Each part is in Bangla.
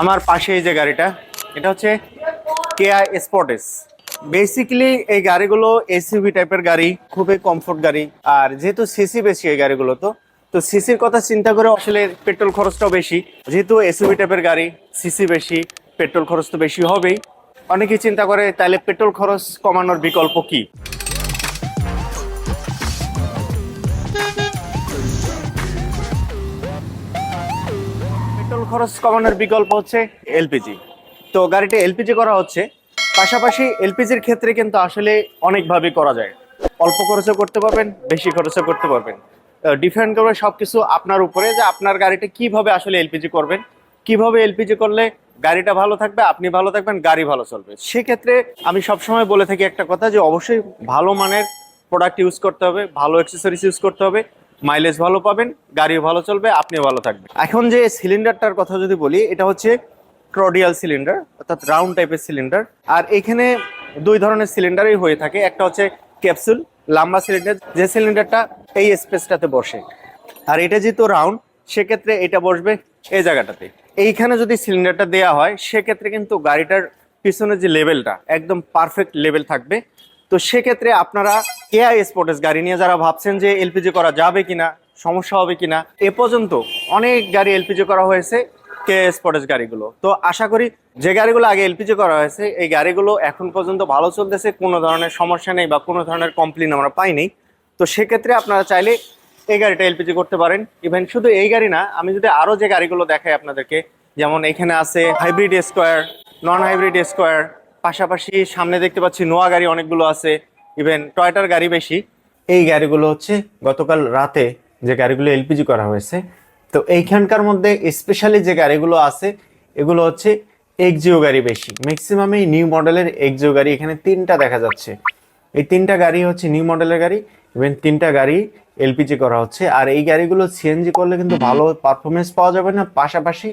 আমার পাশে এই যে গাড়িটা, এটা হচ্ছে কেয়া স্পটেস বেসিক্যালি এই গাড়িগুলো এসইউভি টাইপের গাড়ি, খুবই কমফোর্ট গাড়ি। আর যেহেতু সিসি বেশি এই গাড়িগুলো তো তো সিসির কথা চিন্তা করে আসলে পেট্রোল খরচটাও বেশি। যেহেতু এসইউভি টাইপের গাড়ি সিসি বেশি পেট্রোল খরচ তো বেশি হবেই। অনেকেই চিন্তা করে, তাহলে পেট্রোল খরচ কমানোর বিকল্প কি? খরচ কমানোর বিকল্প হচ্ছে এলপিজি। তো গাড়িটা এলপিজি করা হচ্ছে। পাশাপাশি এলপিজির ক্ষেত্রে কিন্তু আসলে অনেকভাবে করা যায়। অল্প খরচও করতে পারবেন, বেশি খরচও করতে পারবেন। ডিফারেন্ট করবে সবকিছু আপনার উপরে যে আপনার গাড়িটা কীভাবে আসলে এলপিজি করবেন, কীভাবে এলপিজি করলে গাড়িটা ভালো থাকবে, আপনি ভালো থাকবেন, গাড়ি ভালো চলবে। সেক্ষেত্রে আমি সবসময় বলে থাকি একটা কথা যে, অবশ্যই ভালো মানের প্রোডাক্ট ইউজ করতে হবে, ভালো অ্যাক্সেসরিজ ইউজ করতে হবে মাইলেজ ভালো পাবেন, গাড়িও ভালো চলবে, আপনিও ভালো থাকবেন। এখন যে সিলিন্ডারটার কথা যদি বলি, এটা হচ্ছে ক্রডিয়াল সিলিন্ডার অর্থাৎ রাউন্ড টাইপের সিলিন্ডার আর এখানে দুই ধরনের সিলিন্ডারই হয়ে থাকে, একটা হচ্ছে ক্যাপসুল লম্বা সিলিন্ডার যে সিলিন্ডারটা এই স্পেসটাতে বসে। আর এটা যেহেতু রাউন্ড সেক্ষেত্রে এটা বসবে এই জায়গাটাতে। এইখানে যদি সিলিন্ডারটা দেওয়া হয়, সেক্ষেত্রে কিন্তু গাড়িটার পিছনে যে লেভেলটা একদম পারফেক্ট লেভেল থাকবে। তো সেক্ষেত্রে আপনারা কেআই স্পোর্টস গাড়ি নিয়ে যারা ভাবছেন যে এলপিজি করা যাবে কিনা, সমস্যা হবে কিনা, এ পর্যন্ত অনেক গাড়ি এলপিজি করা হয়েছে কে স্পোর্টস গাড়িগুলো। তো আশা করি যে গাড়িগুলো আগে এলপিজি করা হয়েছে, এই গাড়িগুলো এখন পর্যন্ত ভালো চলতেছে, কোনো ধরনের সমস্যা নেই বা কোনো ধরনের কমপ্লেন আমরা পাইনি তো সেক্ষেত্রে আপনারা চাইলে এই গাড়িটা এলপিজি করতে পারেন। ইভেন শুধু এই গাড়ি না, আমি যদি আরও যে গাড়িগুলো দেখাই আপনাদেরকে, যেমন এখানে আছে hybrid square non hybrid square পাশাপাশি সামনে দেখতে পাচ্ছি নোয়া গাড়ি অনেকগুলো আছে ইভেন টয়টার গাড়ি বেশি। এই গাড়িগুলো হচ্ছে গতকাল রাতে যে গাড়িগুলো এলপিজি করা হয়েছে। তো এইখানকার মধ্যে স্পেশালি যে গাড়িগুলো আছে, এগুলো হচ্ছে এক্সিও গাড়ি বেশি। ম্যাক্সিমাম এই নিউ মডেলের এক্সিও গাড়ি এখানে তিনটা দেখা যাচ্ছে। এই তিনটা গাড়ি হচ্ছে নিউ মডেলের গাড়ি ইভেন তিনটা গাড়ি এলপিজি করা হচ্ছে। আর এই গাড়িগুলো সিএনজি করলে কিন্তু ভালো পারফরমেন্স পাওয়া যাবে না। পাশাপাশি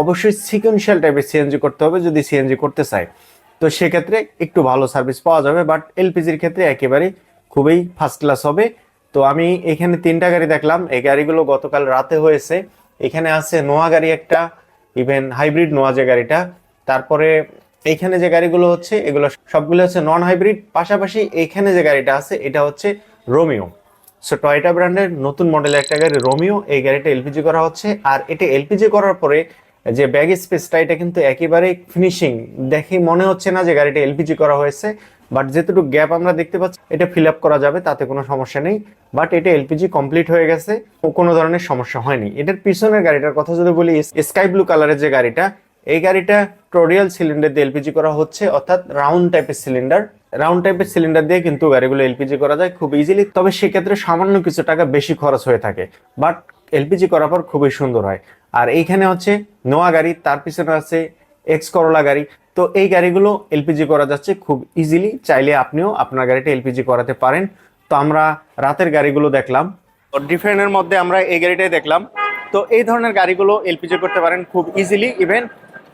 অবশ্যই সিকোয়েন্সিয়াল টাইপের সিএনজি করতে হবে যদি সিএনজি করতে চায়। তো সেক্ষেত্রে একটু ভালো সার্ভিস পাওয়া যাবে বাট এলপিজির ক্ষেত্রে একেবারে খুবই ফার্স্ট ক্লাস হবে। তো আমি এখানে তিনটা গাড়ি দেখলাম। এই গাড়িগুলো গতকাল রাতে হয়েছে। এখানে আছে নোয়া গাড়ি একটা ইভেন হাইব্রিড নোয়া যে গাড়িটা। তারপরে এইখানে যে গাড়িগুলো হচ্ছে, এগুলো সবগুলো হচ্ছে নন হাইব্রিড পাশাপাশি এখানে যে গাড়িটা আছে, এটা হচ্ছে রোমিও সো টয়টা ব্র্যান্ডের নতুন মডেলের একটা গাড়ি রোমিও এই গাড়িটা এলপিজি করা হচ্ছে। আর এটা এলপিজি করার পরে যে ব্যাগ স্পেসটা, এটা কিন্তু একেবারে ফিনিশিং দেখে মনে হচ্ছে না যে গাড়িটা এলপিজি করা হয়েছে বাট যেটুকু গ্যাপ আমরা দেখতে পাচ্ছি, এটা ফিল আপ করা যাবে, তাতে কোনো সমস্যা নেই। বাট এটা এলপিজি কমপ্লিট হয়ে গেছে কোনো ধরনের সমস্যা হয়নি। এটার পিছনের গাড়িটার কথা যদি বলি স্কাই ব্লু কালারের যে গাড়িটা, এই গাড়িটা টোরিয়াল সিলিন্ডার দিয়ে এলপিজি করা হচ্ছে, অর্থাৎ রাউন্ড টাইপের সিলিন্ডার রাউন্ড টাইপের সিলিন্ডার দিয়ে কিন্তু গাড়িগুলো এলপিজি করা যায় খুব ইজিলি তবে সেক্ষেত্রে সামান্য কিছু টাকা বেশি খরচ হয়ে থাকে। বাট এলপিজি করার পর খুবই সুন্দর হয়। আর এইখানে হচ্ছে নোয়া গাড়ি, তার পিছনে আছে এক্স করোলা গাড়ি। তো এই গাড়িগুলো এলপিজি করা যাচ্ছে খুব ইজিলি চাইলে আপনিও আপনার গাড়িটা এলপিজি করাতে পারেন। তো আমরা রাতের গাড়িগুলো দেখলাম। ডিফারেন্টের মধ্যে আমরা এই গাড়িটাই দেখলাম। তো এই ধরনের গাড়িগুলো এলপিজি করতে পারেন খুব ইজিলি ইভেন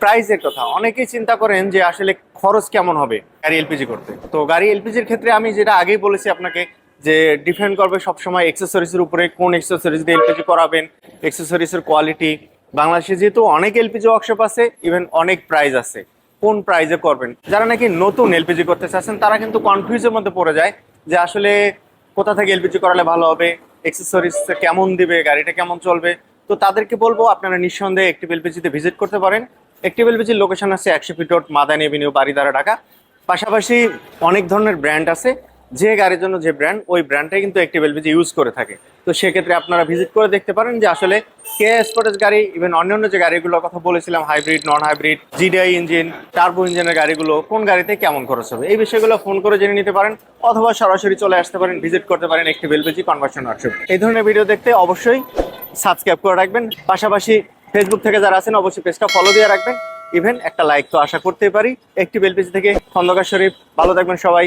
প্রাইসের কথা। অনেকেই চিন্তা করেন যে আসলে খরচ কেমন হবে গাড়ি এলপিজি করতে। তো গাড়ি এলপিজির ক্ষেত্রে আমি যেটা আগেই বলেছি আপনাকে যে ডিফেন্ড করবে সবসময় এক্সেসরিজের উপরে কোন এক্সেসরিজ দিয়ে এলপিজি করাবেন এক্সেসরিজের কোয়ালিটি বাংলাদেশে যেহেতু অনেক এলপিজি ওয়ার্কশপ আছে ইভেন অনেক প্রাইস আছে। কোন প্রাইজে করবেন? যারা নাকি নতুন এলপিজি করতে চাচ্ছেন, তারা কিন্তু কনফিউজের মধ্যে পড়ে যায় যে আসলে কোথা থেকে এলপিজি করালে ভালো হবে এক্সেসরিজ কেমন দিবে, গাড়িটা কেমন চলবে? তো তাদেরকে বলব, আপনারা নিঃসন্দেহে একটি এলপিজিতে ভিজিট করতে পারেন। একটি এলপিজির লোকেশন আছে একশো feet road Madani avenue Baridhara Dhaka. পাশাপাশি অনেক ধরনের ব্র্যান্ড আছে। যে গাড়ির জন্য যে ব্র্যান্ড ওই ব্র্যান্ডটাই কিন্তু একটি এলপিজি ইউজ করে থাকে। তো সেক্ষেত্রে আপনারা ভিজিট করে দেখতে পারেন যে আসলে কে স্পোর্টেজ গাড়ি ইভেন অন্যান্য যে গাড়িগুলোর কথা বলেছিলাম hybrid non hybrid GDI engine turbo ইঞ্জিনের গাড়িগুলো, কোন গাড়িতে কেমন খরচ হবে? এই বিষয়গুলো ফোন করে জেনে নিতে পারেন, অথবা সরাসরি চলে আসতে পারেন ভিজিট করতে পারেন একটি এলপিজি কনভার্সন ওয়ার্কশপ এই ধরনের ভিডিও দেখতে অবশ্যই সাবস্ক্রাইব করে রাখবেন। পাশাপাশি ফেসবুক থেকে যারা আছেন, অবশ্যই পেজটা ফলো দিয়ে রাখবেন। ইভেন একটা লাইক তো আশা করতেই পারি। একটি এলপিজি থেকে খন্দকার শরীফ। ভালো থাকবেন সবাই।